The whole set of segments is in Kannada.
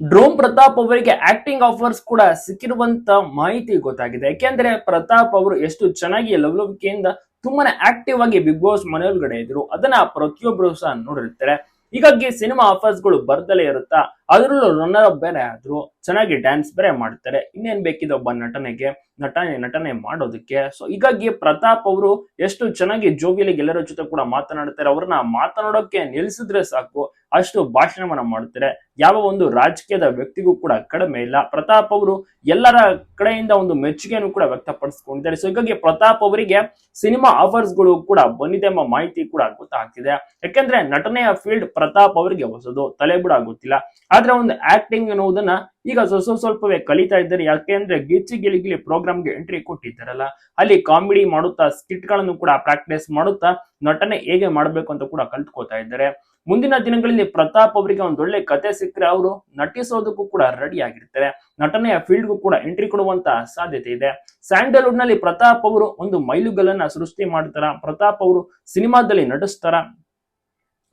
ಡ್ರೋಮ್ ಪ್ರತಾಪ್ ಅವರಿಗೆ ಆಕ್ಟಿಂಗ್ ಆಫರ್ಸ್ ಕೂಡ ಸಿಕ್ಕಿರುವಂತ ಮಾಹಿತಿ ಗೊತ್ತಾಗಿದೆ. ಯಾಕೆಂದ್ರೆ ಪ್ರತಾಪ್ ಅವರು ಎಷ್ಟು ಚೆನ್ನಾಗಿ ಲವಲವಿಕೆಯಿಂದ ತುಂಬಾನೇ ಆಕ್ಟಿವ್ ಆಗಿ ಬಿಗ್ ಬಾಸ್ ಮನೆಯೊಳಗಡೆ ಇದ್ರು. ಅದನ್ನ ಪ್ರತಿಯೊಬ್ಬರು ಸಹ ನೋಡಿರ್ತಾರೆ. ಹೀಗಾಗಿ ಸಿನಿಮಾ ಆಫರ್ಸ್ಗಳು ಬರ್ದಲೇ ಇರುತ್ತಾ? ಅದರಲ್ಲೂ ರನ್ನರ್ ಅಪ್ ಬೇರೆ ಆದ್ರು ಚೆನ್ನಾಗಿ ಡ್ಯಾನ್ಸ್ ಬೇರೆ ಮಾಡ್ತಾರೆ. ಇನ್ನೇನ್ ಬೇಕಿದೆ ಒಬ್ಬ ನಟನೆಗೆ? ನಟನೆ ನಟನೆ ಮಾಡೋದಕ್ಕೆ. ಸೊ ಹೀಗಾಗಿ ಪ್ರತಾಪ್ ಅವರು ಎಷ್ಟು ಚೆನ್ನಾಗಿ ಜೋಗಿಲಿ ಗೆಲ್ಲರ ಜೊತೆ ಕೂಡ ಮಾತನಾಡ್ತಾರೆ. ಅವ್ರನ್ನ ಮಾತನಾಡೋಕೆ ನಿಲ್ಸಿದ್ರೆ ಸಾಕು. ಅಷ್ಟು ಭಾಷಣವನ್ನ ಮಾಡ್ತಾರೆ. ಯಾವ ಒಂದು ರಾಜಕೀಯದ ವ್ಯಕ್ತಿಗೂ ಕೂಡ ಕಡಿಮೆ ಇಲ್ಲ. ಪ್ರತಾಪ್ ಅವರು ಎಲ್ಲರ ಕಡೆಯಿಂದ ಒಂದು ಮೆಚ್ಚುಗೆಯನ್ನು ಕೂಡ ವ್ಯಕ್ತಪಡಿಸ್ಕೊಂಡಿದ್ದಾರೆ. ಸೊ ಹೀಗಾಗಿ ಪ್ರತಾಪ್ ಅವರಿಗೆ ಸಿನಿಮಾ ಆಫರ್ಸ್ಗಳು ಕೂಡ ಬಂದಿದೆ ಎಂಬ ಮಾಹಿತಿ ಕೂಡ ಗೊತ್ತಾಗ್ತಿದೆ. ಯಾಕೆಂದ್ರೆ ನಟನೆಯ ಫೀಲ್ಡ್ ಪ್ರತಾಪ್ ಅವರಿಗೆ ಹೊಸದು. ತಲೆಬುಡ ಗೊತ್ತಿಲ್ಲ. ಆದ್ರೆ ಒಂದು ಆಕ್ಟಿಂಗ್ ಅನ್ನೋದನ್ನ ಈಗ ಸ್ವಲ್ಪ ಸ್ವಲ್ಪವೇ ಕಲಿತಾ ಇದ್ದಾರೆ ಯಾಕೆಂದ್ರೆ ಗಿಚ್ಚಿ ಗಿಲಿಗಿಲಿ ಪ್ರೋಗ್ರಾಮ್ಗೆ ಎಂಟ್ರಿ ಕೊಟ್ಟಿದ್ದಾರಲ್ಲ. ಅಲ್ಲಿ ಕಾಮಿಡಿ ಮಾಡುತ್ತಾ ಸ್ಕಿಟ್ಗಳನ್ನು ಕೂಡ ಪ್ರಾಕ್ಟೀಸ್ ಮಾಡುತ್ತಾ, ನಟನೆ ಹೇಗೆ ಮಾಡಬೇಕು ಅಂತ ಕೂಡ ಕಲ್ತ್ಕೋತಾ ಇದ್ದಾರೆ. ಮುಂದಿನ ದಿನಗಳಲ್ಲಿ ಪ್ರತಾಪ್ ಅವರಿಗೆ ಒಂದು ಒಳ್ಳೆ ಕತೆ ಸಿಕ್ಕರೆ ಅವರು ನಟಿಸೋದಕ್ಕೂ ಕೂಡ ರೆಡಿ ಆಗಿರ್ತಾರೆ. ನಟನೆಯ ಫೀಲ್ಡ್ಗೂ ಕೂಡ ಎಂಟ್ರಿ ಕೊಡುವಂತ ಸಾಧ್ಯತೆ ಇದೆ. ಸ್ಯಾಂಡಲ್ವುಡ್ನಲ್ಲಿ ಪ್ರತಾಪ್ ಅವರು ಒಂದು ಮೈಲುಗಲ್ಲನ್ನ ಸೃಷ್ಟಿ ಮಾಡ್ತಾರ? ಪ್ರತಾಪ್ ಅವರು ಸಿನಿಮಾದಲ್ಲಿ ನಟಿಸ್ತಾರ?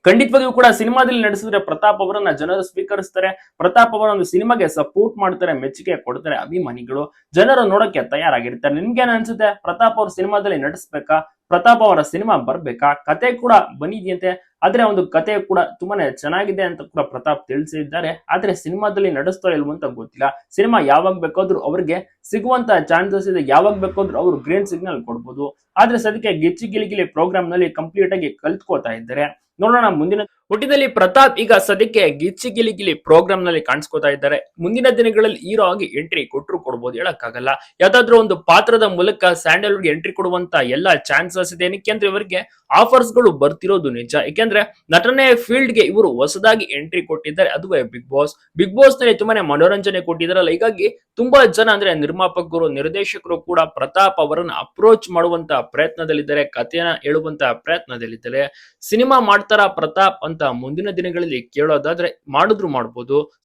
ಖಂಡಿತವಾಗಿಯೂ ಕೂಡ ಸಿನಿಮಾದಲ್ಲಿ ನಡೆಸಿದ್ರೆ ಪ್ರತಾಪ್ ಅವರನ್ನ ಜನರು ಸ್ವೀಕರಿಸ್ತಾರೆ. ಪ್ರತಾಪ್ ಅವರ ಒಂದು ಸಿನಿಮಾಗೆ ಸಪೋರ್ಟ್ ಮಾಡ್ತಾರೆ, ಮೆಚ್ಚುಗೆ ಕೊಡ್ತಾರೆ, ಅಭಿಮಾನಿಗಳು ಜನರು ನೋಡಕ್ಕೆ ತಯಾರಾಗಿರ್ತಾರೆ. ನಿಮ್ಗೇನ್ ಅನ್ಸುತ್ತೆ? ಪ್ರತಾಪ್ ಅವ್ರ ಸಿನಿಮಾದಲ್ಲಿ ನಟಿಸ್ಬೇಕಾ? ಪ್ರತಾಪ್ ಅವರ ಸಿನಿಮಾ ಬರ್ಬೇಕಾ? ಕತೆ ಕೂಡ ಬಂದಿದೆಯಂತೆ. ಆದ್ರೆ ಒಂದು ಕತೆ ಕೂಡ ತುಂಬಾನೇ ಚೆನ್ನಾಗಿದೆ ಅಂತ ಕೂಡ ಪ್ರತಾಪ್ ತಿಳಿಸಿದ್ದಾರೆ. ಆದ್ರೆ ಸಿನಿಮಾದಲ್ಲಿ ನಡೆಸ್ತಾ ಇಲ್ವೋ ಅಂತ ಗೊತ್ತಿಲ್ಲ. ಸಿನಿಮಾ ಯಾವಾಗ ಬೇಕಾದ್ರೂ ಅವ್ರಿಗೆ ಸಿಗುವಂತ ಚಾನ್ಸಸ್ ಇದೆ. ಯಾವಾಗ ಬೇಕಾದ್ರೂ ಅವರು ಗ್ರೀನ್ ಸಿಗ್ನಲ್ ಕೊಡ್ಬೋದು. ಆದ್ರೆ ಸದ್ಯಕ್ಕೆ ಗಿಚ್ಚಿ ಗಿಲಿಗಿಲಿ ಪ್ರೋಗ್ರಾಮ್ನಲ್ಲಿ ಕಂಪ್ಲೀಟ್ ಆಗಿ ಕಲ್ತ್ಕೋತಾ ಇದ್ದಾರೆ. ನೋಡೋಣ ಮುಂದಿನ ಒಟ್ಟಿನಲ್ಲಿ ಪ್ರತಾಪ್ ಈಗ ಸದ್ಯಕ್ಕೆ ಗಿಚ್ಚಿ ಗಿಲಿ ಗಿಲಿ ಪ್ರೋಗ್ರಾಮ್ನಲ್ಲಿ ಕಾಣಿಸ್ಕೋತಾ ಇದ್ದಾರೆ. ಮುಂದಿನ ದಿನಗಳಲ್ಲಿ ಹೀರೋ ಆಗಿ ಎಂಟ್ರಿ ಕೊಟ್ಟರು ಕೊಡ್ಬೋದು ಹೇಳಕ್ಕಾಗಲ್ಲ. ಯಾವ್ದಾದ್ರು ಒಂದು ಪಾತ್ರದ ಮೂಲಕ ಸ್ಯಾಂಡಲ್ವುಡ್ ಎಂಟ್ರಿ ಕೊಡುವಂತ ಎಲ್ಲಾ ಚಾನ್ಸಸ್ ಇದೆ. ಏನಕ್ಕೆ ಅಂದ್ರೆ ಇವರಿಗೆ ಆಫರ್ಸ್ಗಳು ಬರ್ತಿರೋದು ನಿಜ. ಯಾಕೆಂದ್ರೆ ನಟನೆ ಫೀಲ್ಡ್ಗೆ ಇವರು ಹೊಸದಾಗಿ ಎಂಟ್ರಿ ಕೊಟ್ಟಿದ್ದಾರೆ. ಅದುವೇ ಬಿಗ್ ಬಾಸ್. ಬಿಗ್ ಬಾಸ್ನಲ್ಲಿ ತುಂಬಾನೇ ಮನೋರಂಜನೆ ಕೊಟ್ಟಿದ್ದಾರಲ್ಲ. ಹೀಗಾಗಿ ತುಂಬಾ ಜನ ಅಂದ್ರೆ ನಿರ್ಮಾಪಕರು, ನಿರ್ದೇಶಕರು ಕೂಡ ಪ್ರತಾಪ್ ಅವರನ್ನ ಅಪ್ರೋಚ್ ಮಾಡುವಂತ ಪ್ರಯತ್ನದಲ್ಲಿದ್ದಾರೆ. ಕಥೆಯನ್ನ ಹೇಳುವಂತ ಪ್ರಯತ್ನದಲ್ಲಿದ್ದಾರೆ. ಸಿನಿಮಾ ಮಾಡ್ತಾರ ಪ್ರತಾಪ್ ಮುಂದಿನ ದಿನಗಳಲ್ಲಿ ಕೇಳೋದಾದ್ರೆ ಮಾಡಿದ್ರು ಮಾಡ್ಬೋದು.